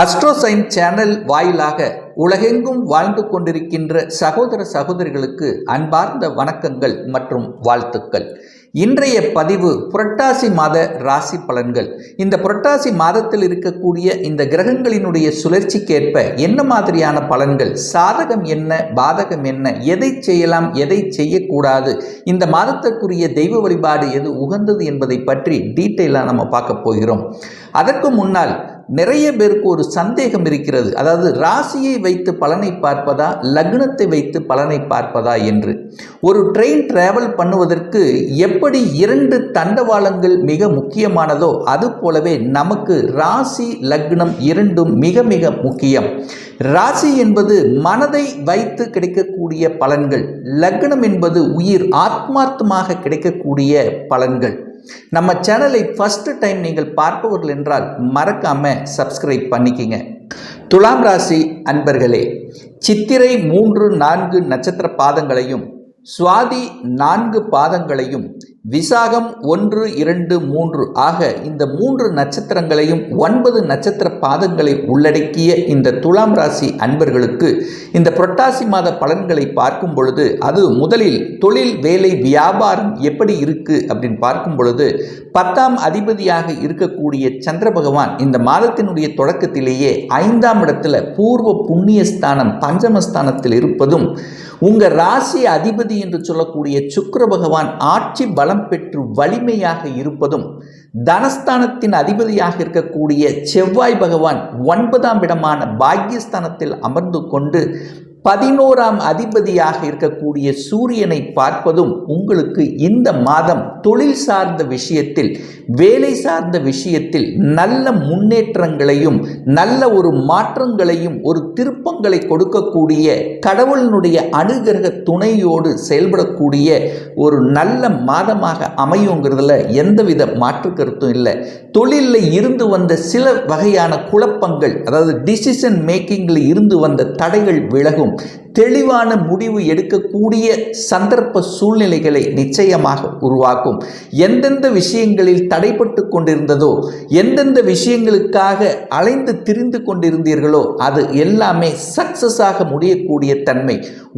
அஸ்ட்ரோசைன் channel வாயிலாக உலகெங்கும் வாழ்ந்து கொண்டிருக்கின்ற சகோதர சகோதரிகளுக்கு அன்பார்ந்த வணக்கங்கள் மற்றும் வாழ்த்துக்கள். இன்றைய பதிவு புரட்டாசி மாத ராசி பலன்கள். இந்த புரட்டாசி மாதத்தில் இருக்கக்கூடிய இந்த கிரகங்களினுடைய சுழற்சிக்கேற்ப என்ன மாதிரியான பலன்கள்? சாதகம் என்ன? பாதகம் என்ன? எதை செய்யலாம்? எதை செய்யக்கூடாது? இந்த மாதத்திற்குரிய தெய்வ வழிபாடு எது உகந்தது என்பதை பற்றி டீட்டெயிலாக நம்ம பார்க்க போகிறோம். அதற்கு முன்னால் நிறைய பேருக்கு ஒரு சந்தேகம் இருக்கிறது. அதாவது ராசியை வைத்து பலனை பார்ப்பதா லக்னத்தை வைத்து பலனை பார்ப்பதா என்று. ஒரு ட்ரெயின் டிராவல் பண்ணுவதற்கு எப்படி இரண்டு தண்டவாளங்கள் மிக முக்கியமானதோ அது போலவே நமக்கு ராசி லக்னம் இரண்டும் மிக மிக முக்கியம். ராசி என்பது மனதை வைத்து கிடைக்கக்கூடிய பலன்கள். லக்னம் என்பது உயிர் ஆத்மார்த்தமாக கிடைக்கக்கூடிய பலன்கள். நம்ம சேனலை ஃபஸ்ட்டு டைம் நீங்கள் பார்ப்பவர்கள் என்றால் மறக்காமல் சப்ஸ்கிரைப் பண்ணிக்கிங்க. துலாம் ராசி அன்பர்களே சித்திரை மூன்று நான்கு நட்சத்திர பாதங்களையும் சுவாதி நான்கு பாதங்களையும் விசாகம் ஒன்று இரண்டு மூன்று. ஆக இந்த மூன்று நட்சத்திரங்களையும் ஒன்பது நட்சத்திர பாதங்களை உள்ளடக்கிய இந்த துலாம் ராசி அன்பர்களுக்கு இந்த புரட்டாசி மாத பலன்களை பார்க்கும் பொழுது அது முதலில் தொழில் வேலை வியாபாரம் எப்படி இருக்கு அப்படின்னு பார்க்கும் பொழுது பத்தாம் அதிபதியாக இருக்கக்கூடிய சந்திர பகவான் இந்த மாதத்தினுடைய தொடக்கத்திலேயே ஐந்தாம் இடத்துல பூர்வ புண்ணிய ஸ்தானம் பஞ்சமஸ்தானத்தில் இருப்பதும் உங்கள் ராசி அதிபதி என்று சொல்லக்கூடிய சுக்கர பகவான் ஆட்சி பலம் பெற்று வலிமையாக இருப்பதும் தனஸ்தானத்தின் அதிபதியாக இருக்கக்கூடிய செவ்வாய் பகவான் ஒன்பதாம் இடமான பாக்யஸ்தானத்தில் அமர்ந்து கொண்டு பதினோராம் அதிபதியாக இருக்கக்கூடிய சூரியனை பார்ப்பதும் உங்களுக்கு இந்த மாதம் தொழில் சார்ந்த விஷயத்தில் வேலை சார்ந்த விஷயத்தில் நல்ல முன்னேற்றங்களையும் நல்ல ஒரு மாற்றங்களையும் ஒரு திருப்பங்களை கொடுக்கக்கூடிய கடவுளினுடைய அனுகிரக துணையோடு செயல்படக்கூடிய ஒரு நல்ல மாதமாக அமையுங்கிறதுல எந்தவித மாற்று கருத்தும் இல்லை. தொழிலில் இருந்து வந்த சில வகையான குழப்பங்கள் அதாவது டிசிஷன் மேக்கிங்கில் இருந்து வந்த தடைகள் விலகும். தெளிவான முடிவு எடுக்கக்கூடிய சந்தர்ப்ப சூழ்நிலைகளை நிச்சயமாக உருவாக்கும். எந்தெந்த விஷயங்களில் தடைப்பட்டு கொண்டிருந்ததோ எந்தெந்த விஷயங்களுக்காக அலைந்து திரிந்து கொண்டிருந்தீர்களோ அது எல்லாமே சக்சஸாக முடியக்கூடிய தன்மை.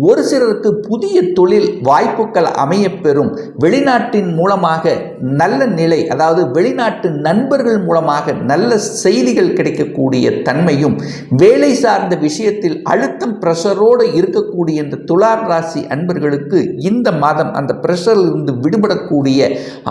ஒரு சிலருக்கு புதிய தொழில் வாய்ப்புகள் அமையப்பெறும். வெளிநாட்டின் மூலமாக நல்ல நிலை அதாவது வெளிநாட்டு நண்பர்கள் மூலமாக நல்ல செய்திகள் கிடைக்கக்கூடிய தன்மையும் வேலை சார்ந்த விஷயத்தில் அழுத்தம் ப்ரெஷரோடு இருக்கக்கூடிய இந்த துலாம் ராசி அன்பர்களுக்கு இந்த மாதம் அந்த ப்ரெஷரிலிருந்து விடுபடக்கூடிய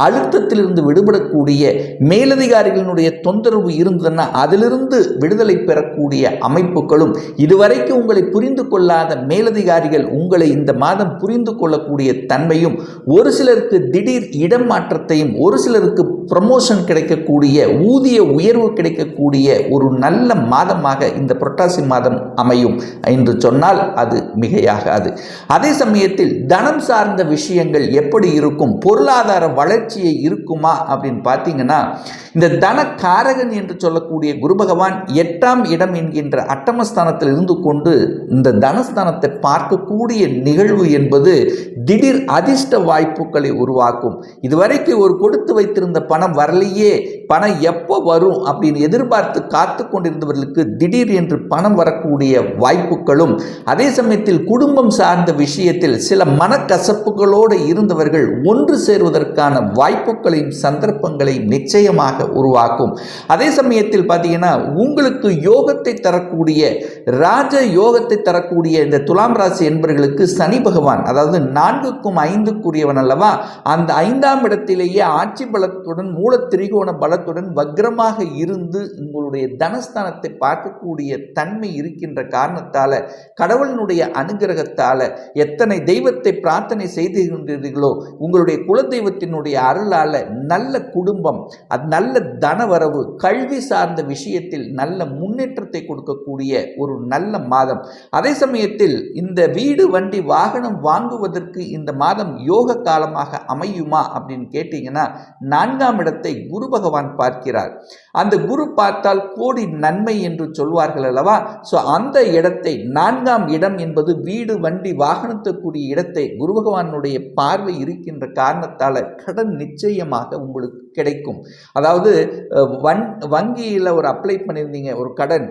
அழுத்தத்திலிருந்து விடுபடக்கூடிய மேலதிகாரிகளினுடைய தொந்தரவு இருந்ததுன்னா அதிலிருந்து விடுதலை பெறக்கூடிய அமைப்புகளும் இதுவரைக்கும் உங்களை புரிந்து கொள்ளாத மேலதிகாரிகள் உங்களை இந்த மாதம் புரிந்து கொள்ளக்கூடிய தன்மையும் ஒரு சிலருக்கு திடீர் இடம் மாற்றத்தையும் ஒரு சிலருக்கு ப்ரமோஷன் கிடைக்கக்கூடிய ஊதிய உயர்வு கிடைக்கக்கூடிய ஒரு நல்ல மாதமாக இந்த புரட்டாசி மாதம் அமையும். என்று சொன்னால் அது மிகையாகாது. அதே சமயத்தில் தனம் சார்ந்த விஷயங்கள் எப்படி இருக்கும்? பொருளாதார வளர்ச்சியை இருக்குமா? அப்படின்னு பார்த்தீங்கன்னா இந்த தன காரகன் என்று சொல்லக்கூடிய குரு பகவான் எட்டாம் இடம் என்கின்ற அட்டமஸ்தானத்தில் இருந்து கொண்டு இந்த தனஸ்தானத்தை பார்க்கக்கூடிய நிகழ்வு என்பது திடீர் அதிர்ஷ்ட வாய்ப்புகளை உருவாக்கும். இதுவரைக்கும் ஒரு கொடுத்து வைத்திருந்த பணம் வரலையே பணம் எப்போ வரும் அப்படின்னு எதிர்பார்த்து காத்து கொண்டிருந்தவர்களுக்கு திடீர் என்று பணம் வரக்கூடிய வாய்ப்புகளும் அதே சமயத்தில் குடும்பம் சார்ந்த விஷயத்தில் சில மனக்கசப்புகளோடு இருந்தவர்கள் ஒன்று சேருவதற்கான வாய்ப்புகளையும் சந்தர்ப்பங்களையும் நிச்சயமாக உருவாக்கும். அதே சமயத்தில் பார்த்தீங்கன்னா உங்களுக்கு யோகத்தை தரக்கூடிய ராஜ யோகத்தை தரக்கூடிய இந்த துலாம் ராசி என்பவர்களுக்கு சனி பகவான் அதாவது நான்குக்கும் ஐந்துக்குரியவன் அல்லவா அந்த ஐந்தாம் இடத்திலேயே ஆட்சி பலத்துடன் மூல திரிகோண பலத்துடன் வக்ரமாக இருந்து உங்களுடைய தனஸ்தானத்தை பார்க்கக்கூடிய தன்மை இருக்கின்ற காரணத்தால் கடவுளினுடைய அனுகிரகத்தால் எத்தனை தெய்வத்தை பிரார்த்தனை செய்து கொண்டீர்களோ உங்களுடைய குலதெய்வத்தினுடைய அருளால் நல்ல குடும்பம் அது நல்ல தனவரவு கல்வி சார்ந்த விஷயத்தில் நல்ல முன்னேற்றத்தை கொடுக்கக்கூடிய ஒரு நல்ல மாதம். அதே சமயத்தில் இந்த வீடு வண்டி வாகனம் வாங்குவதற்கு இந்த மாதம் யோக காலமாக அமையுமா அப்படின்னு கேட்டீங்கன்னா நான்காம் இடத்தை குரு பகவான் பார்க்கிறார். அந்த குரு பார்த்தால் கோடி நன்மை என்று சொல்வார்கள் அல்லவா? ஸோ அந்த இடத்தை நான்காம் இடம் என்பது வீடு வண்டி வாகனத்துக்குரிய இடத்தை குரு பகவானுடைய பார்வை இருக்கின்ற காரணத்தால் கடன் நிச்சயமாக உங்களுக்கு கிடைக்கும். அதாவது வன் வங்கியில் ஒரு அப்ளை பண்ணியிருந்தீங்க ஒரு கடன்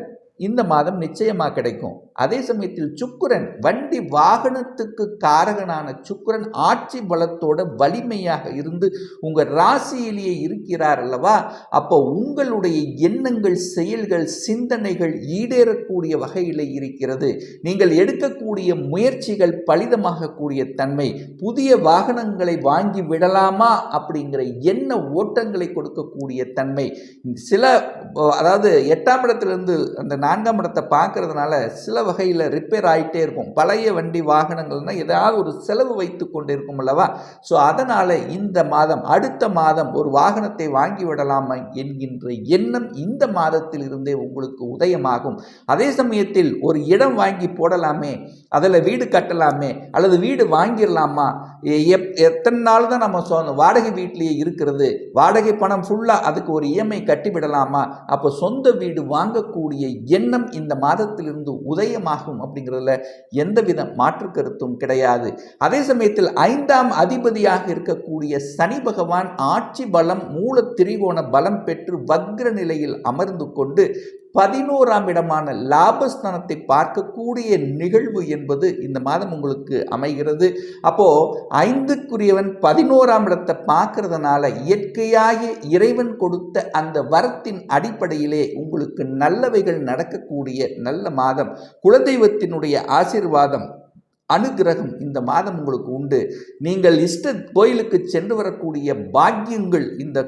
இந்த மாதம் நிச்சயமாக கிடைக்கும். அதே சமயத்தில் சுக்கிரன் வண்டி வாகனத்துக்கு காரகனான சுக்கிரன் ஆட்சி பலத்தோட வலிமையாக இருந்து உங்கள் ராசியிலேயே இருக்கிறார் அல்லவா? அப்போ உங்களுடைய எண்ணங்கள் செயல்கள் சிந்தனைகள் ஈடேறக்கூடிய வகையில் இருக்கிறது. நீங்கள் எடுக்கக்கூடிய முயற்சிகள் பலிதமாகக்கூடிய தன்மை. புதிய வாகனங்களை வாங்கி விடலாமா அப்படிங்கிற எண்ண ஓட்டங்களை கொடுக்கக்கூடிய தன்மை. சில அதாவது எட்டாம் இடத்திலிருந்து அந்த நான்காம் இடத்தை பார்க்கறதுனால சில வகையில் ரிப்பேர் ஆகிட்டே இருக்கும். பழைய வண்டி வாகனங்கள்னால் ஏதாவது ஒரு செலவு வைத்து கொண்டு இருக்கும் அல்லவா? ஸோ அதனால் இந்த மாதம் அடுத்த மாதம் ஒரு வாகனத்தை வாங்கி விடலாமா என்கின்ற எண்ணம் இந்த மாதத்தில் இருந்தே உங்களுக்கு உதயமாகும். அதே சமயத்தில் ஒரு இடம் வாங்கி போடலாமே அதில் வீடு கட்டலாமே அல்லது வீடு வாங்கிடலாமா? எப் எத்தனை நாள் தான் நம்ம சொ வாடகை வீட்டிலேயே இருக்கிறது? வாடகை பணம் ஃபுல்லாக அதுக்கு ஒரு இஎம்ஐ கட்டிவிடலாமா? அப்போ சொந்த வீடு வாங்கக்கூடிய எண்ணம் இந்த மாதத்திலிருந்து உதய உதயமாகும் அப்படிங்கிறதுல எந்தவித மாற்று கருத்தும் கிடையாது. அதே சமயத்தில் ஐந்தாம் அதிபதியாக இருக்கக்கூடிய சனி பகவான் ஆட்சி பலம் மூல திரிகோண பலம் பெற்று வக்ர நிலையில் அமர்ந்து கொண்டு பதினோராம் இடமான லாபஸ்தானத்தை பார்க்கக்கூடிய நிகழ்வு என்பது இந்த மாதம் உங்களுக்கு அமைகிறது. அப்போ ஐந்துக்குரியவன் பதினோராம் இடத்தை பார்க்கறதுனால இயற்கையாக இறைவன் கொடுத்த அந்த வரத்தின் அடிப்படையிலே உங்களுக்கு நல்லவைகள் நடக்கக்கூடிய நல்ல மாதம். குலதெய்வத்தினுடைய ஆசீர்வாதம் அனுகிரகம் இந்த மாதம் உங்களுக்கு உண்டு. நீங்கள் இஷ்ட கோயிலுக்கு சென்று வரக்கூடிய பாக்கியங்கள் இந்த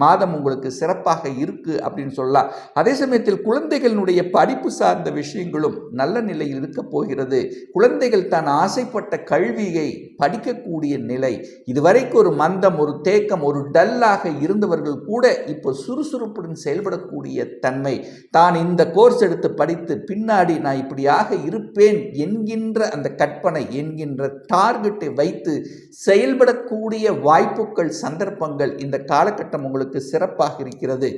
மாதம் உங்களுக்கு சிறப்பாக இருக்குது அப்படின்னு சொல்லலாம் அதே சமயத்தில் குழந்தைகளினுடைய படிப்பு சார்ந்த விஷயங்களும் நல்ல நிலையில் இருக்க போகிறது. குழந்தைகள் தான் ஆசைப்பட்ட கல்வியை படிக்கக்கூடிய நிலை. இதுவரைக்கும் ஒரு மந்தம் ஒரு தேக்கம் ஒரு டல்லாக இருந்தவர்கள் கூட இப்போ சுறுசுறுப்புடன் செயல்படக்கூடிய தன்மை. தான் இந்த கோர்ஸ் எடுத்து படித்து பின்னாடி நான் இப்படியாக இருப்பேன் என்கின்ற அந்த கற்பனை என்கின்ற டார்கெட்டை வைத்து செயல்படக்கூடிய வாய்ப்புகள் சந்தர்ப்பங்கள் இந்த காலகட்டம் உங்களுக்கு உங்களுக்கு சிறப்பாக இருக்கிறது.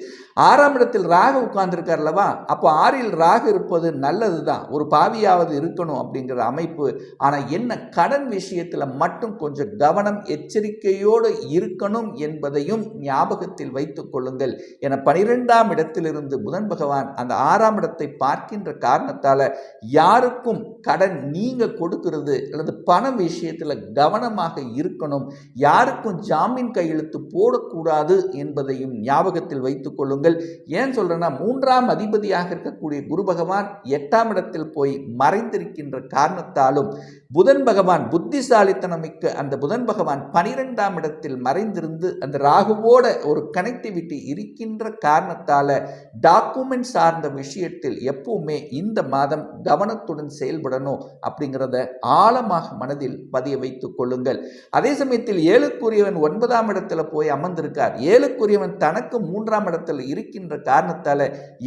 ஆறாம் இடத்தில் ராகு உட்கார்ந்துருக்கார் அல்லவா? அப்போ ஆறில் ராகு இருப்பது நல்லது தான் ஒரு பாவியாவது இருக்கணும் அப்படிங்கிற அமைப்பு. ஆனால் என்ன கடன் விஷயத்தில் மட்டும் கொஞ்சம் கவனம் எச்சரிக்கையோடு இருக்கணும் என்பதையும் ஞாபகத்தில் வைத்துக் கொள்ளுங்கள். என பனிரெண்டாம் இடத்திலிருந்து புதன் பகவான் அந்த ஆறாம் இடத்தை பார்க்கின்ற காரணத்தால் யாருக்கும் கடன் நீங்கள் கொடுக்கிறது அல்லது பண விஷயத்தில் கவனமாக இருக்கணும். யாருக்கும் ஜாமீன் கையெழுத்து போடக்கூடாது என்று என்பதையும் ஞாபகத்தில் வைத்துக் கொள்ளுங்கள். ஏன் சொல்றேன்னா மூன்றாம் அதிபதியாக இருக்கக்கூடிய குரு பகவான் எட்டாம் இடத்தில் போய் மறைந்திருக்கின்ற காரணத்தாலும் புதன் பகவான் புத்திசாலித்தனமிக்க அந்த புதன் பகவான் பனிரெண்டாம் இடத்தில் மறைந்திருந்து அந்த ராகுவோட ஒரு கனெக்டிவிட்டி இருக்கின்ற காரணத்தால டாக்குமெண்ட் சார்ந்த விஷயத்தில் எப்பவுமே இந்த மாதம் கவனத்துடன் செயல்படணும் அப்படிங்கிறத ஆழமாக மனதில் பதிய வைத்துக் கொள்ளுங்கள். அதே சமயத்தில் ஏழுக்குரியவன் ஒன்பதாம் இடத்துல போய் அமர்ந்திருக்கார். ஏழுக்குரியவன் தனக்கு மூன்றாம் இடத்தில் இருக்கின்ற காரணத்தால்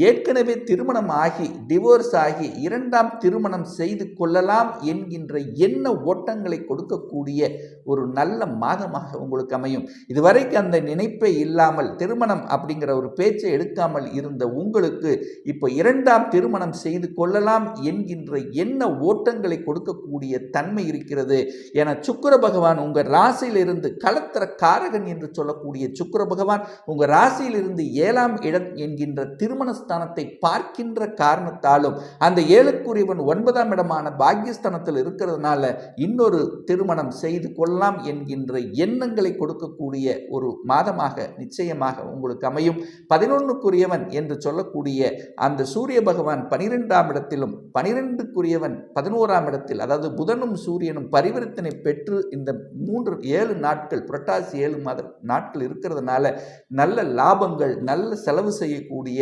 ஏற்கனவே திருமணம் ஆகி டிவோர்ஸ் ஆகி இரண்டாம் திருமணம் செய்து கொள்ளலாம் என்கின்ற எண்ண ஓட்டங்களை கொடுக்கக்கூடிய ஒரு நல்ல மாதமாக உங்களுக்கு அமையும். இதுவரைக்கும் அந்த நினைப்பே இல்லாமல் திருமணம் அப்படிங்கிற ஒரு பேச்சை எடுக்காமல் இருந்த உங்களுக்கு இப்போ இரண்டாம் திருமணம் செய்து கொள்ளலாம் என்கின்ற எண்ண ஓட்டங்களை கொடுக்கக்கூடிய தன்மை இருக்கிறது. என சுக்கர பகவான் உங்கள் ராசியிலிருந்து கலத்தர காரகன் என்று சொல்லக்கூடிய சுக்கர பகவான் உங்கள் ராசியிலிருந்து ஏழாம் இடம் என்கின்ற திருமண ஸ்தானத்தை பார்க்கின்ற காரணத்தாலும் அந்த ஏழுக்குரியவன் ஒன்பதாம் இடமான பாக்கியஸ்தானத்தில் இருக்கிறதுனால இன்னொரு திருமணம் செய்து கொள்ளலாம் என்கின்ற எண்ணங்களை கொடுக்கக்கூடிய ஒரு மாதமாக நிச்சயமாக உங்களுக்கு அமையும். பதினொன்றுக்குரியவன் என்று சொல்லக்கூடிய அந்த சூரிய பகவான் பனிரெண்டாம் இடத்திலும் பனிரெண்டுக்குரியவன் பதினோராம் இடத்தில் அதாவது புதனும் சூரியனும் பரிவர்த்தனை பெற்று இந்த மூன்று ஏழு நாட்கள் புரட்டாசி ஏழு மாத நாட்கள் இருக்கிறதுனால நல்ல லாபங்கள் நல்ல செலவு செய்யக்கூடிய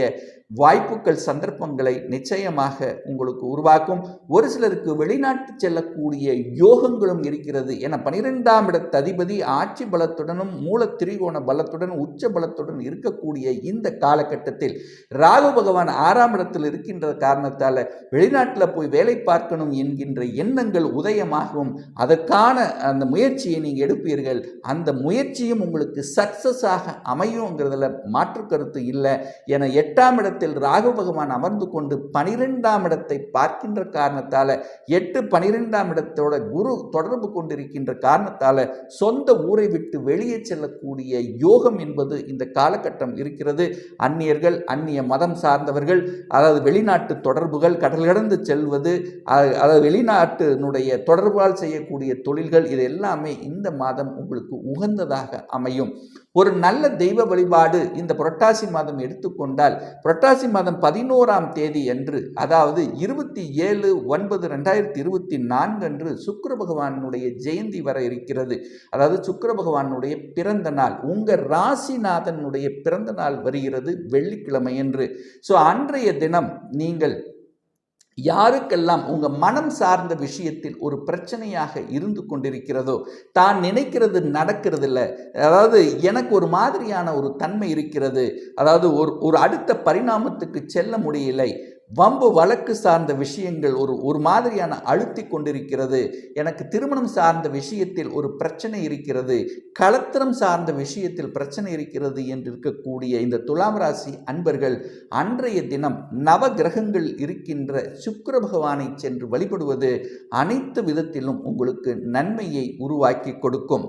வாய்ப்புகள் சந்தர்ப்பங்களை நிச்சயமாக உங்களுக்கு உருவாக்கும். ஒரு சிலருக்கு வெளிநாட்டு செல்லக்கூடிய யோகங்களும் இருக்கிறது என பனிரெண்டாம் இடத்த அதிபதி ஆட்சி பலத்துடனும் மூல திரிகோண பலத்துடன் உச்ச பலத்துடன் இருக்கக்கூடிய இந்த காலகட்டத்தில் ராகு பகவான் ஆறாம் இடத்தில் இருக்கின்ற காரணத்தால் வெளிநாட்டில் போய் வேலை பார்க்கணும் என்கின்ற எண்ணங்கள் உதயமாகவும் அதற்கான அந்த முயற்சியை நீங்கள் எடுப்பீர்கள். அந்த முயற்சியும் உங்களுக்கு சக்சஸாக அமையுங்கிறதுல மாற்று கருத்து இல்லை. என எட்டாம் இடத்தில் ராகு பகவான் அமர்ந்து கொண்டு பனிரெண்டாம் இடத்தை பார்க்கின்ற காரணத்தால் எட்டு பனிரெண்டாம் இடத்தோட குரு தொடர்பு கொண்டிருக்கின்ற காரணத்தால் சொந்த ஊரை விட்டு வெளியே செல்லக்கூடிய யோகம் என்பது இந்த காலகட்டம் இருக்கிறது. அந்நியர்கள் அந்நிய மதம் சார்ந்தவர்கள் அதாவது வெளிநாட்டு தொடர்புகள் கடல் கடந்து செல்வது அதாவது வெளிநாட்டினுடைய தொடர்பால் செய்யக்கூடிய தொழில்கள் இது எல்லாமே இந்த மாதம் உங்களுக்கு உகந்ததாக அமையும். ஒரு நல்ல தெய்வ வழிபாடு இந்த புரட்டாசி மாதம் எடுத்துக்கொண்டால் புரட்டாசி மாதம் பதினோராம் தேதி அன்று அதாவது இருபத்தி ஏழு ஒன்பது ரெண்டாயிரத்தி இருபத்தி நான்கு அன்று சுக்கர பகவானுடைய ஜெயந்தி வர இருக்கிறது. அதாவது சுக்கர பகவானுடைய பிறந்த நாள் உங்கள் ராசிநாதனுடைய பிறந்த நாள் வருகிறது வெள்ளிக்கிழமை என்று ஸோ அன்றைய தினம் நீங்கள் யாருக்கெல்லாம் உங்கள் மனம் சார்ந்த விஷயத்தில் ஒரு பிரச்சனையாக இருந்து கொண்டிருக்கிறதோ தான் நினைக்கிறது நடக்கிறது இல்லை அதாவது எனக்கு ஒரு மாதிரியான ஒரு தன்மை இருக்கிறது அதாவது ஒரு ஒரு அடுத்த பரிணாமத்துக்கு செல்ல முடியலை வம்பு வழக்கு சார்ந்த விஷயங்கள் ஒரு ஒரு மாதிரியான அழுத்தி கொண்டிருக்கிறது. எனக்கு திருமணம் சார்ந்த விஷயத்தில் ஒரு பிரச்சனை இருக்கிறது. களத்திரம் சார்ந்த விஷயத்தில் பிரச்சனை இருக்கிறது என்று இருக்கக்கூடிய இந்த துலாம் ராசி அன்பர்கள் அன்றைய தினம் நவ கிரகங்கள் இருக்கின்ற சுக்கர பகவானை சென்று வழிபடுவது அனைத்து விதத்திலும் உங்களுக்கு நன்மையை உருவாக்கி கொடுக்கும்.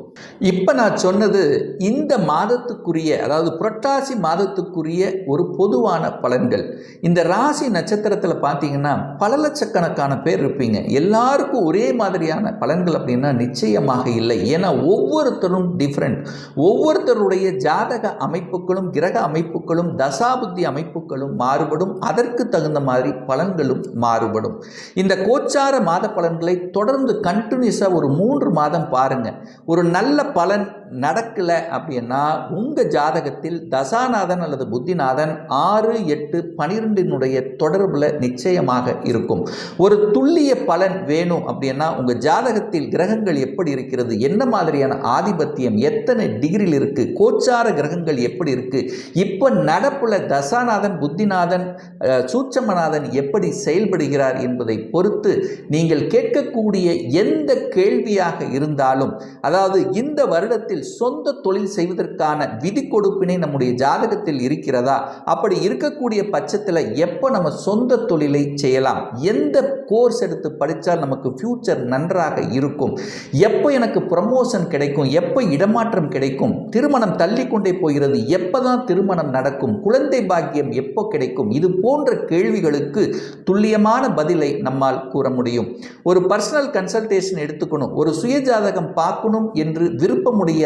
இப்போ நான் சொன்னது இந்த மாதத்துக்குரிய அதாவது புரட்டாசி மாதத்துக்குரிய ஒரு பொதுவான பலன்கள். இந்த ராசி நட்சத்திரத்தில் பார்த்தீங்கன்னா பல லட்சக்கணக்கான பேர் இருப்பீங்க. எல்லாருக்கும் ஒரே மாதிரியான பலன்கள் அப்படின்னா நிச்சயமாக இல்லை. ஏன்னா ஒவ்வொருத்தரும் டிஃப்ரெண்ட் ஒவ்வொருத்தருடைய ஜாதக அமைப்புகளும் கிரக அமைப்புகளும் தசாபுத்தி அமைப்புகளும் மாறுபடும். அதற்கு தகுந்த மாதிரி பலன்களும் மாறுபடும். இந்த கோச்சார மாத பலன்களை தொடர்ந்து கண்டினியூஸாக ஒரு மூன்று மாதம் பாருங்க. ஒரு நல்ல பலன் நடக்கலை அப்படின்னா உங்கள் ஜாதகத்தில் தசாநாதன் அல்லது புத்திநாதன் ஆறு எட்டு பனிரெண்டினுடைய தொடர்பில் நிச்சயமாக இருக்கும். ஒரு துல்லிய பலன் வேணும் அப்படின்னா உங்கள் ஜாதகத்தில் கிரகங்கள் எப்படி இருக்கிறது என்ன மாதிரியான ஆதிபத்தியம் எத்தனை டிகிரியில் இருக்குது கோச்சார கிரகங்கள் எப்படி இருக்குது இப்போ நடப்பில் தசாநாதன் புத்திநாதன் சூட்சமநாதன் எப்படி செயல்படுகிறார் என்பதை பொறுத்து நீங்கள் கேட்கக்கூடிய எந்த கேள்வியாக இருந்தாலும் அதாவது இந்த வருடத்தில் சொந்த தொழில் செய்வதற்கான விதி கொடுப்பினை நம்முடைய ஜாதகத்தில் இருக்கிறதா? அப்படி இருக்கக்கூடிய பட்சத்தில் எப்போ நம்ம சொந்த தொழிலை செய்யலாம்? எந்த கோர்ஸ் எடுத்து படித்தால் நமக்கு ஃப்யூச்சர் நன்றாக இருக்கும்? எப்போ எனக்கு ப்ரமோஷன் கிடைக்கும்? எப்போ இடமாற்றம் கிடைக்கும்? திருமணம் தள்ளி கொண்டே போகிறது. எப்போ தான் திருமணம் நடக்கும்? குழந்தை பாக்கியம் எப்போ கிடைக்கும்? இது போன்ற கேள்விகளுக்கு துல்லியமான பதிலை நம்மால் கூற முடியும். ஒரு பர்சனல் கன்சல்டேஷன் எடுத்துக்கணும். ஒரு சுயஜாதகம் பார்க்கணும் என்று விருப்பமுடைய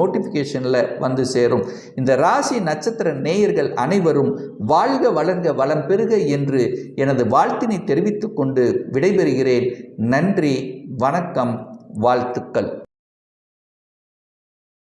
நோட்டிஃபிகேஷனில் வந்து சேரும். இந்த ராசி நட்சத்திர நேயர்கள் அனைவரும் வாழ்க வளர்க வளம் பெறுக என்று எனது வாழ்த்தினை தெரிவித்துக்கொண்டு விடைபெறுகிறேன். நன்றி வணக்கம் வாழ்த்துக்கள்.